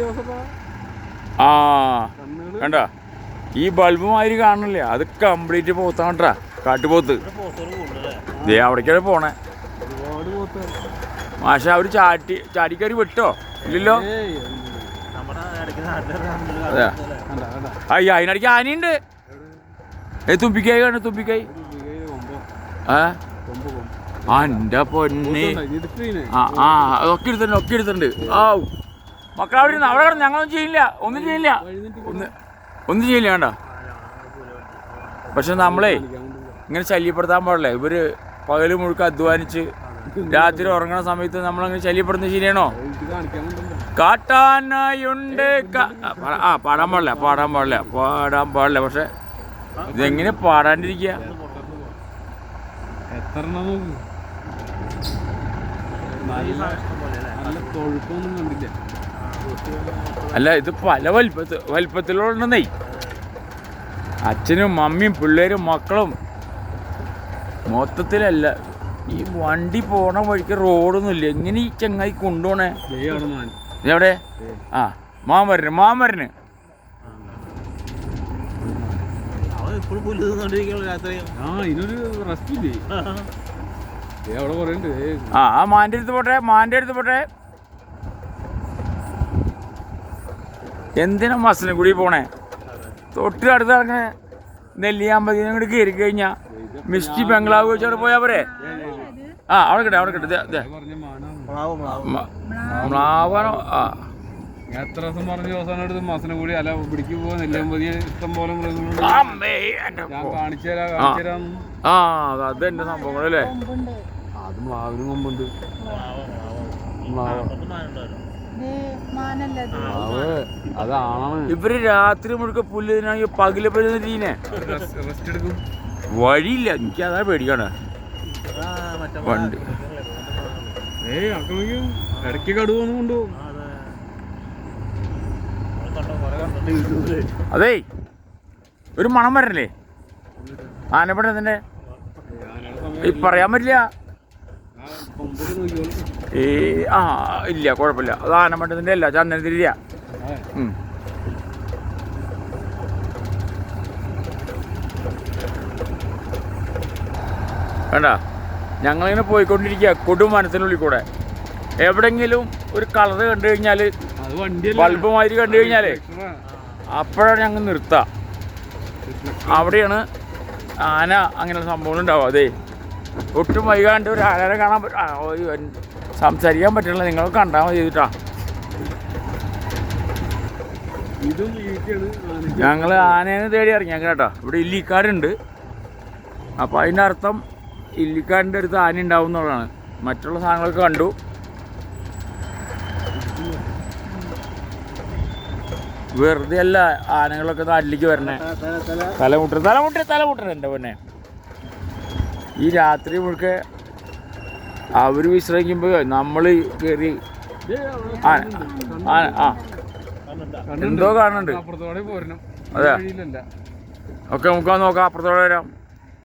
ജോസഫാ ആ കണ്ട? ഈ ബൾബ് മാതിരി കാണണില്ലേ? അത് കംപ്ലീറ്റ് പോത്താണ്ടാ കാട്ടുപോത്ത്. ദേ അവിടേക്കാണ് പോണേ. മാഷ അവർ ചാട്ടി ചാടിക്കറി വിട്ടോ? ഇല്ലല്ലോ? അയ്യോ അതിനിടയ്ക്ക് ആനയുണ്ട്. ഏ തുമ്പിക്കായി കാണു തുമ്പിക്കായി കൊമ്പോ. ആ എന്റെ പൊന്നെ ആ ആ ഒക്കെ എടുത്തിട്ടുണ്ട് ഒക്കെ എടുത്തിട്ടുണ്ട്. ആ മക്കൾ അവിടെ ഇരുന്ന് അവിടെ കിടന്ന് ഞങ്ങളൊന്നും ചെയ്യില്ല ഒന്നും ചെയ്യില്ല. ഒന്ന് ഒന്നും ചെയ്യില്ല വേണ്ട. പക്ഷെ നമ്മളേ ഇങ്ങനെ ശല്യപ്പെടുത്താൻ പാടില്ല. ഇവർ പകൽ മുഴുക്ക അധ്വാനിച്ച് രാത്രി ഉറങ്ങുന്ന സമയത്ത് നമ്മളങ്ങനെ ശല്യപ്പെടുന്നത് ശരിയാണോ? കാട്ടാനായുണ്ട്. ആ പാടാൻ പാടില്ല പാടാൻ പാടില്ല പാടാൻ പാടില്ല. പക്ഷെ ഇതെങ്ങനെ പാടാണ്ടിരിക്കുക എത്ര അല്ല ഇത് പല വലിപ്പത്തിൽ വലിപ്പത്തിലുണ്ടെന്നേ അച്ഛനും മമ്മിയും പിള്ളേരും മക്കളും. മൊത്തത്തിലല്ല ഈ വണ്ടി പോണ വഴിക്ക് റോഡൊന്നുമില്ല. എങ്ങനെ ഈ ചങ്ങായി കൊണ്ടുപോണേ? എവിടെ ആ മാമരന് മാമരന്. ആ ഇതിനൊരു റെസ്റ്റ് ആ ആ മാന്റെ അടുത്ത് പോട്ടെ മാന്റെ അടുത്ത് പോട്ടെ. എന്തിനാ മസിനും കൂടി പോണേ? തൊട്ട് അടുത്ത് അങ്ങനെ നെല്ലിയാമ്പതി അങ്ങോട്ട് കയറി കഴിഞ്ഞാ മിസ്റ്റി ബംഗ്ലാവ് വെച്ച് അവിടെ പോയാ പോരെ? ആ അവിടെ കിട്ടെ അവിടെ കിട്ടെ മ്ലാവാണോ ആ. എത്ര ദിവസം പറഞ്ഞ ദിവസം എടുത്ത് മാസനെ കൂടി അല്ല പിടിക്ക് പോകുന്നില്ല ഇഷ്ടം പോലെ ഞാൻ കാണിച്ചു തരാം കാണിച്ചു തരാം. ആ അത് എന്റെ സംഭവങ്ങളല്ലേ അത് മാവിന് മാവ്. അതാണ് ഇവർ രാത്രി മുഴുക്ക പുല്ല് തിന്നാണെങ്കിൽ പകൽ പല്ല് തീനെ റെസ്റ്റ് എടുക്കും. വഴിയില്ല എനിക്ക് അതാ പേടിക്കാണ് വണ്ടി. ഏയ് ഇടയ്ക്ക് കടുവൊന്നും കൊണ്ടുപോകും. അതേ ഒരു മണം വരല്ലേ? ആനപ്പഴത്തിന്റെ ഈ പറയാൻ പറ്റില്ല. ഏ ഈ ആ ഇല്ല കുഴപ്പമില്ല. അത് ആനപ്പഴത്തിന്റെ അല്ല ചന്ദന തിരിയ. ഉം. വേണ്ട ഞങ്ങളിങ്ങനെ പോയിക്കൊണ്ടിരിക്കുക കൊടുമനത്തിനുള്ളിൽ കൂടെ എവിടെങ്കിലും ഒരു കളർ കണ്ടു കഴിഞ്ഞാൽ ബൾബ് മാതിരി കണ്ടു കഴിഞ്ഞാലേ അപ്പോഴാണ് ഞങ്ങൾ നിർത്തുക അവിടെയാണ് ആന അങ്ങനെ സംഭവങ്ങൾ ഉണ്ടാവുക. അതെ. ഒട്ടും വൈകാണ്ട് ഒരു ആനനെ കാണാൻ പറ്റും സംസാരിക്കാൻ പറ്റില്ല. നിങ്ങൾ കണ്ടാൽ മതി ചെയ്തിട്ടാ ഞങ്ങൾ ആനേനെ തേടി ഇറങ്ങി. അങ്ങനെ കേട്ടോ ഇവിടെ ഇല്ലിക്കാടുണ്ട് അപ്പോൾ അതിന്റെ അർത്ഥം ഇല്ലിക്കാടിന്റെ അടുത്ത് ആന ഉണ്ടാവും എന്നുള്ളതാണ്. മറ്റുള്ള സാധനങ്ങളൊക്കെ കണ്ടു. വെറുതെ അല്ല ആനകളൊക്കെ നാട്ടിലേക്ക് വരണേ. തല തല തലമുട്ട തലമുട്ട തലമുട്ട എന്റെ പൊന്നെ. ഈ രാത്രി മുഴുക്കെ അവർ വിശ്രമിക്കുമ്പോൾ നമ്മൾ കയറി ആന ആന ആ. എന്തോ കാണുന്നുണ്ട്. അതെ. ഓക്കെ ഒക്കെ നമുക്ക് നോക്കാം. അപ്പുറത്തോടെ വരാം.